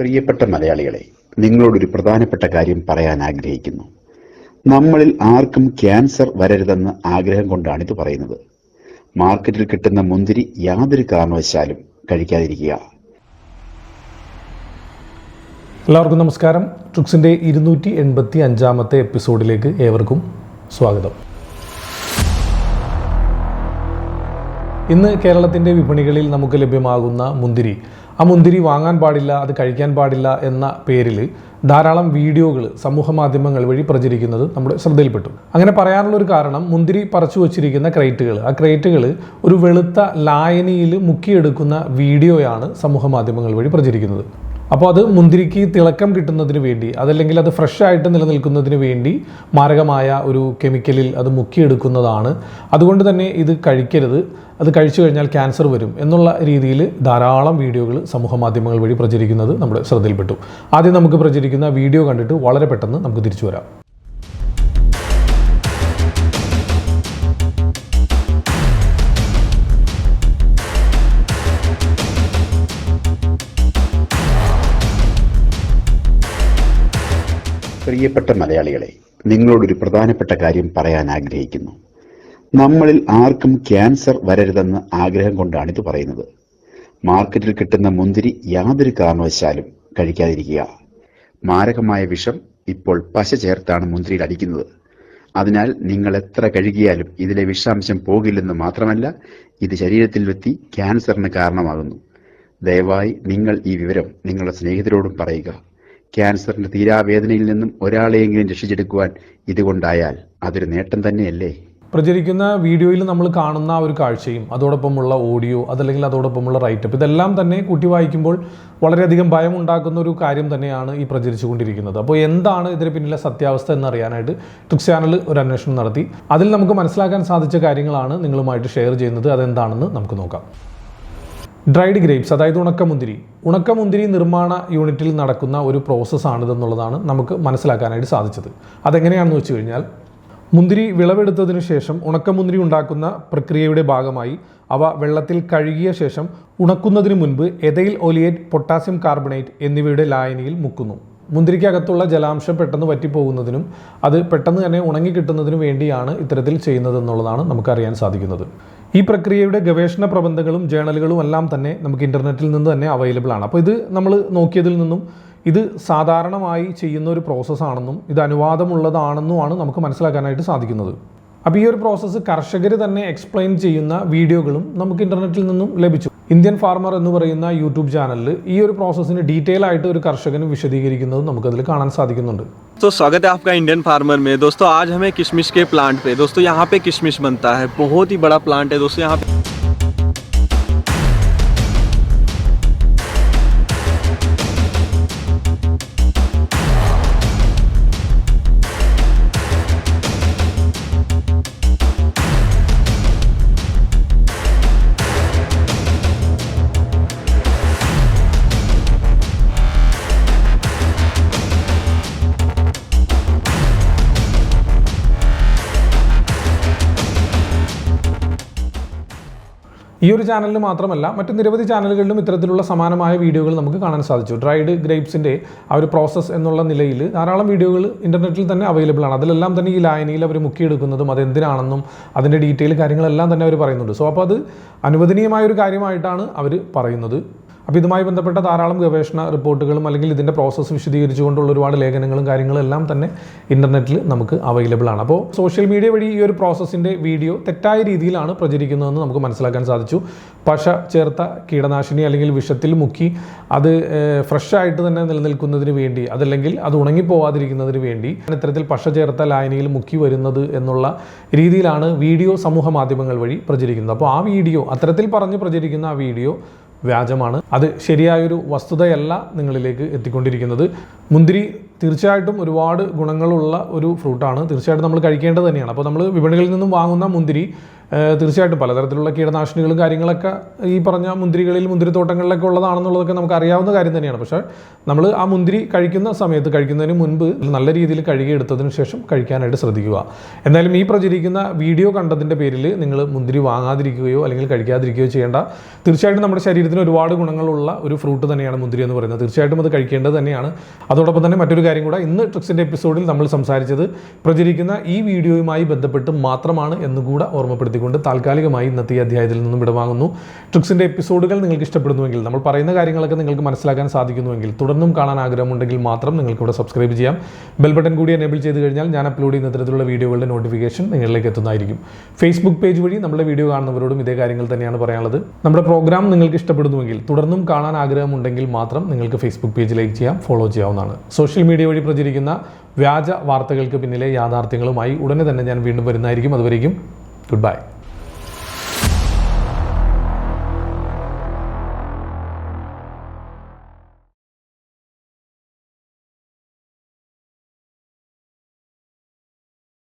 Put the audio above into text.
പ്രിയപ്പെട്ട മലയാളികളെ നിങ്ങളോടൊരു പ്രധാനപ്പെട്ട കാര്യം പറയാൻ ആഗ്രഹിക്കുന്നു. നമ്മളിൽ ആർക്കും ക്യാൻസർ വരരുതെന്ന് ആഗ്രഹം കൊണ്ടാണ് ഇത് പറയുന്നത്. മാർക്കറ്റിൽ കിട്ടുന്ന മുന്തിരി യാതൊരു കാരണവശാലും കഴിക്കാതിരിക്കുക. എല്ലാവർക്കും നമസ്കാരം. ട്രിക്സിന്റെ ഇരുന്നൂറ്റി എൺപത്തി അഞ്ചാമത്തെ എപ്പിസോഡിലേക്ക് ഏവർക്കും സ്വാഗതം. ഇന്ന് കേരളത്തിന്റെ വിപണികളിൽ നമുക്ക് ലഭ്യമാകുന്ന മുന്തിരി ആ മുന്തിരി വാങ്ങാൻ പാടില്ല അത് കഴിക്കാൻ പാടില്ല എന്ന പേരിൽ ധാരാളം വീഡിയോകൾ സമൂഹ മാധ്യമങ്ങൾ വഴി പ്രചരിക്കുന്നത് നമ്മുടെ ശ്രദ്ധയിൽപ്പെട്ടു. അങ്ങനെ പറയാനുള്ള ഒരു കാരണം മുന്തിരി പറിച്ചു വച്ചിരിക്കുന്ന ക്രേറ്റുകൾ. ആ ക്രേറ്റുകൾ ഒരു വെളുത്ത ലായനിയിൽ മുക്കിയെടുക്കുന്ന വീഡിയോയാണ് സമൂഹ മാധ്യമങ്ങൾ വഴി പ്രചരിക്കുന്നത്. അപ്പോൾ അത് മുന്തിരിക്ക് തിളക്കം കിട്ടുന്നതിന് വേണ്ടി അതല്ലെങ്കിൽ അത് ഫ്രഷ് ആയിട്ട് നിലനിൽക്കുന്നതിന് വേണ്ടി മാരകമായ ഒരു കെമിക്കലിൽ അത് മുക്കിയെടുക്കുന്നതാണ്. അതുകൊണ്ട് തന്നെ ഇത് കഴിക്കരുത്. അത് കഴിച്ചു കഴിഞ്ഞാൽ ക്യാൻസർ വരും എന്നുള്ള രീതിയിൽ ധാരാളം വീഡിയോകൾ സമൂഹ മാധ്യമങ്ങൾ വഴി പ്രചരിക്കുന്നത് നമ്മുടെ ശ്രദ്ധയിൽപ്പെട്ടു. ആദ്യം നമുക്ക് പ്രചരിക്കുന്ന വീഡിയോ കണ്ടിട്ട് വളരെ പെട്ടെന്ന് നമുക്ക് തിരിച്ചു വരാം. പ്രിയപ്പെട്ട മലയാളികളെ നിങ്ങളോടൊരു പ്രധാനപ്പെട്ട കാര്യം പറയാൻ ആഗ്രഹിക്കുന്നു. നമ്മളിൽ ആർക്കും ക്യാൻസർ വരരുതെന്ന് ആഗ്രഹം കൊണ്ടാണ് ഇത് പറയുന്നത്. മാർക്കറ്റിൽ കിട്ടുന്ന മുന്തിരി യാതൊരു കാരണവശാലും കഴിക്കാതിരിക്കുക. മാരകമായ വിഷം ഇപ്പോൾ പശ ചേർത്താണ് മുന്തിരിയിൽ അടിക്കുന്നത്. അതിനാൽ നിങ്ങൾ എത്ര കഴുകിയാലും ഇതിലെ വിഷാംശം പോകില്ലെന്ന് മാത്രമല്ല ഇത് ശരീരത്തിൽ വെത്തി ക്യാൻസറിന് കാരണമാകുന്നു. ദയവായി നിങ്ങൾ ഈ വിവരം നിങ്ങളുടെ സ്നേഹിതരോടും പറയുക. ക്യാൻസറിന്റെ തീരാവേദനയിൽ നിന്നും ഒരാളെയെങ്കിലും രക്ഷിച്ചെടുക്കുവാൻ ഇതുകൊണ്ടായാൽ അതൊരു നേട്ടം തന്നെയല്ലേ? പ്രചരിക്കുന്ന വീഡിയോയിൽ നമ്മൾ കാണുന്ന ഒരു കാഴ്ചയും അതോടൊപ്പമുള്ള ഓഡിയോ അതല്ലെങ്കിൽ അതോടൊപ്പമുള്ള റൈറ്റപ്പ് ഇതെല്ലാം തന്നെ കുട്ടി വായിക്കുമ്പോൾ വളരെയധികം ഭയം ഉണ്ടാക്കുന്ന ഒരു കാര്യം തന്നെയാണ് ഈ പ്രചരിച്ചുകൊണ്ടിരിക്കുന്നത്. അപ്പോൾ എന്താണ് ഇതിന് പിന്നിലെ സത്യാവസ്ഥ എന്നറിയാനായിട്ട് ട്രിക്സ് ചാനൽ ഒരു അന്വേഷണം നടത്തി. അതിൽ നമുക്ക് മനസ്സിലാക്കാൻ സാധിച്ച കാര്യങ്ങളാണ് നിങ്ങളുമായിട്ട് ഷെയർ ചെയ്യുന്നത്. അതെന്താണെന്ന് നമുക്ക് നോക്കാം. ഡ്രൈഡ് ഗ്രേപ്സ് അതായത് ഉണക്കമുന്തിരി. ഉണക്കമുന്തിരി നിർമ്മാണ യൂണിറ്റിൽ നടക്കുന്ന ഒരു പ്രോസസ്സാണിതെന്നുള്ളതാണ് നമുക്ക് മനസ്സിലാക്കാനായിട്ട് സാധിച്ചത്. അതെങ്ങനെയാണെന്ന് വെച്ച് കഴിഞ്ഞാൽ മുന്തിരി വിളവെടുത്തതിനു ശേഷം ഉണക്കമുന്തിരി ഉണ്ടാക്കുന്ന പ്രക്രിയയുടെ ഭാഗമായി അവ വെള്ളത്തിൽ കഴുകിയ ശേഷം ഉണക്കുന്നതിന് മുൻപ് എഥൈൽ ഒലിയേറ്റ് പൊട്ടാസ്യം കാർബണേറ്റ് എന്നിവയുടെ ലായനിയിൽ മുക്കുന്നു. മുന്തിരിക്കകത്തുള്ള ജലാംശം പെട്ടെന്ന് വറ്റിപ്പോകുന്നതിനും അത് പെട്ടെന്ന് തന്നെ ഉണങ്ങി കിട്ടുന്നതിനും വേണ്ടിയാണ് ഇത്തരത്തിൽ ചെയ്യുന്നത് ചെയ്യുന്നതെന്നുള്ളതാണ് നമുക്കറിയാൻ സാധിക്കുന്നത്. ഈ പ്രക്രിയയുടെ ഗവേഷണ പ്രബന്ധങ്ങളും ജേണലുകളും എല്ലാം തന്നെ നമുക്ക് ഇന്റർനെറ്റിൽ നിന്ന് തന്നെ അവൈലബിൾ ആണ്. അപ്പോൾ ഇത് നമ്മൾ നോക്കിയതിൽ നിന്നും ഇത് സാധാരണമായി ചെയ്യുന്ന ഒരു പ്രോസസ്സാണെന്നും ഇത് അനുവാദമുള്ളതാണെന്നുമാണ് നമുക്ക് മനസ്സിലാക്കാനായിട്ട് സാധിക്കുന്നത്. അപ്പോൾ ഈ ഒരു പ്രോസസ്സ് കർഷകർ തന്നെ എക്സ്പ്ലെയിൻ ചെയ്യുന്ന വീഡിയോകളും നമുക്ക് ഇന്റർനെറ്റിൽ നിന്നും ലഭിച്ചു. ഇന്ത്യൻ ഫാർമർ എന്ന് പറയുന്ന യൂട്യൂബ് ചാനലിൽ ഈ ഒരു പ്രോസസ്സിന് ഡീറ്റെയിൽ ആയിട്ട് ഒരു കർഷകന് വിശദീകരിക്കുന്നത് നമുക്കതിൽ കാണാൻ സാധിക്കുന്നുണ്ട് तो स्वागत है आपका इंडियन फार्मर में दोस्तों आज हमें किशमिश के प्लांट पे दोस्तों यहाँ पे किशमिश बनता है बहुत ही बड़ा प्लांट है दोस्तों यहाँ पे ഈ ഒരു ചാനലിൽ മാത്രമല്ല മറ്റ് നിരവധി ചാനലുകളിലും ഇത്തരത്തിലുള്ള സമാനമായ വീഡിയോകൾ നമുക്ക് കാണാൻ സാധിച്ചു. ഡ്രൈഡ് ഗ്രേപ്സിന്റെ ആ ഒരു പ്രോസസ്സ് എന്നുള്ള നിലയിൽ ധാരാളം വീഡിയോകൾ ഇന്റർനെറ്റിൽ തന്നെ അവൈലബിൾ ആണ്. അതിലെല്ലാം തന്നെ ഈ ലായനിയിൽ അവർ മുക്കിയെടുക്കുന്നതും അതെന്തിനാണെന്നും അതിന്റെ ഡീറ്റെയിൽ കാര്യങ്ങളെല്ലാം തന്നെ അവർ പറയുന്നുണ്ട്. സോ അപ്പോൾ അത് അനുവദനീയമായ ഒരു കാര്യമായിട്ടാണ് അവർ പറയുന്നത്. അപ്പോൾ ഇതുമായി ബന്ധപ്പെട്ട ധാരാളം ഗവേഷണ റിപ്പോർട്ടുകളും അല്ലെങ്കിൽ ഇതിന്റെ പ്രോസസ്സ് വിശദീകരിച്ചുകൊണ്ടുള്ള ഒരുപാട് ലേഖനങ്ങളും കാര്യങ്ങളും എല്ലാം തന്നെ ഇന്റർനെറ്റിൽ നമുക്ക് അവൈലബിൾ ആണ്. അപ്പോൾ സോഷ്യൽ മീഡിയ വഴി ഈ ഒരു പ്രോസസ്സിന്റെ വീഡിയോ തെറ്റായ രീതിയിലാണ് പ്രചരിക്കുന്നതെന്ന് നമുക്ക് മനസ്സിലാക്കാൻ സാധിച്ചു. പശ ചേർത്ത കീടനാശിനി അല്ലെങ്കിൽ വിഷത്തിൽ മുക്കി അത് ഫ്രഷായിട്ട് തന്നെ നിലനിൽക്കുന്നതിന് വേണ്ടി അതല്ലെങ്കിൽ അത് ഉണങ്ങിപ്പോവാതിരിക്കുന്നതിന് വേണ്ടി ഇത്തരത്തിൽ പശ ചേർത്ത ലായനിയിൽ മുക്കി വരുന്നത് എന്നുള്ള രീതിയിലാണ് വീഡിയോ സമൂഹ മാധ്യമങ്ങൾ വഴി പ്രചരിക്കുന്നത്. അപ്പോൾ ആ വീഡിയോ അത്തരത്തിൽ പറഞ്ഞ് പ്രചരിക്കുന്ന ആ വീഡിയോ വ്യാജമാണ്. അത് ശരിയായൊരു വസ്തുതയല്ല നിങ്ങളിലേക്ക് എത്തിക്കൊണ്ടിരിക്കുന്നത്. മുന്തിരി തീർച്ചയായിട്ടും ഒരുപാട് ഗുണങ്ങളുള്ള ഒരു ഫ്രൂട്ടാണ് തീർച്ചയായിട്ടും നമ്മൾ കഴിക്കേണ്ടത് തന്നെയാണ്. അപ്പോൾ നമ്മൾ വിപണികളിൽ നിന്നും വാങ്ങുന്ന മുന്തിരി തീർച്ചയായിട്ടും പലതരത്തിലുള്ള കീടനാശിനികളും കാര്യങ്ങളൊക്കെ ഈ പറഞ്ഞ മുന്തിരികളിൽ മുന്തിരിത്തോട്ടങ്ങളിലൊക്കെ ഉള്ളതാണെന്നുള്ളതൊക്കെ നമുക്ക് അറിയാവുന്ന കാര്യം തന്നെയാണ്. പക്ഷേ നമ്മൾ ആ മുന്തിരി കഴിക്കുന്ന സമയത്ത് കഴിക്കുന്നതിന് മുൻപ് നല്ല രീതിയിൽ കഴുകിയെടുത്തതിന് ശേഷം കഴിക്കാനായിട്ട് ശ്രദ്ധിക്കുക. എന്തായാലും ഈ പ്രചരിക്കുന്ന വീഡിയോ കണ്ടതിന്റെ പേരിൽ നിങ്ങൾ മുന്തിരി വാങ്ങാതിരിക്കുകയോ അല്ലെങ്കിൽ കഴിക്കാതിരിക്കുകയോ ചെയ്യേണ്ട. തീർച്ചയായിട്ടും നമ്മുടെ ശരീരത്തിന് ഒരുപാട് ഗുണങ്ങളുള്ള ഒരു ഫ്രൂട്ട് തന്നെയാണ് മുന്തിരി എന്ന് പറയുന്നത്. തീർച്ചയായിട്ടും അത് കഴിക്കേണ്ടത് തന്നെയാണ്. അതോടൊപ്പം തന്നെ മറ്റൊരു കാര്യം കൂടെ ഇന്ന് ട്രിക്സിന്റെ എപ്പിസോഡിൽ നമ്മൾ സംസാരിച്ചത് പ്രചരിക്കുന്ന ഈ വീഡിയോയുമായി ബന്ധപ്പെട്ട് മാത്രമാണ് എന്നുകൂടെ ഓർമ്മപ്പെടുത്തിക്കൊണ്ട് താൽക്കാലികമായി ഇന്നത്തെ ഈ അധ്യായത്തിൽ നിന്നും വിടവാങ്ങുന്നു ട്രിക്സിന്റെ എപ്പിസോഡുകൾ നിങ്ങൾക്ക് ഇഷ്ടപ്പെടുന്നുവെങ്കിൽ നമ്മൾ പറയുന്ന കാര്യങ്ങളൊക്കെ നിങ്ങൾക്ക് മനസ്സിലാക്കാൻ സാധിക്കുന്നുവെങ്കിൽ തുടർന്നും കാണാൻ ആഗ്രഹമുണ്ടെങ്കിൽ മാത്രം നിങ്ങൾക്ക് ഇവിടെ സബ്സ്ക്രൈബ് ചെയ്യാം. ബെൽ ബട്ടൺ കൂടി എനേബിൾ ചെയ്ത് കഴിഞ്ഞാൽ ഞാൻ അപ്ലോഡ് ചെയ്യുന്ന തരത്തിലുള്ള വീഡിയോകളുടെ നോട്ടിഫിക്കേഷൻ നിങ്ങളിലേക്ക് എത്തുന്നതായിരിക്കും. ഫേസ്ബുക്ക് പേജ് വഴി നമ്മുടെ വീഡിയോ കാണുന്നവരോടും ഇതേ കാര്യങ്ങൾ തന്നെയാണ് പറയാനുള്ളത്. നമ്മുടെ പ്രോഗ്രാം നിങ്ങൾക്ക് ഇഷ്ടപ്പെടുന്നുവെങ്കിൽ തുടർന്നും കാണാൻ ആഗ്രഹമുണ്ടെങ്കിൽ മാത്രം നിങ്ങൾക്ക് ഫേസ്ബുക്ക് പേജ് ലൈക്ക് ചെയ്യാം ഫോളോ ചെയ്യാവുന്നതാണ്. സോഷ്യൽ മീഡിയ വഴി പ്രചരിക്കുന്ന വ്യാജ വാർത്തകൾക്ക് പിന്നിലെ യാഥാർത്ഥ്യങ്ങളുമായി ഉടനെ തന്നെ ഞാൻ വീണ്ടും വരുന്നതായിരിക്കും. അതുവരേക്കും goodbye.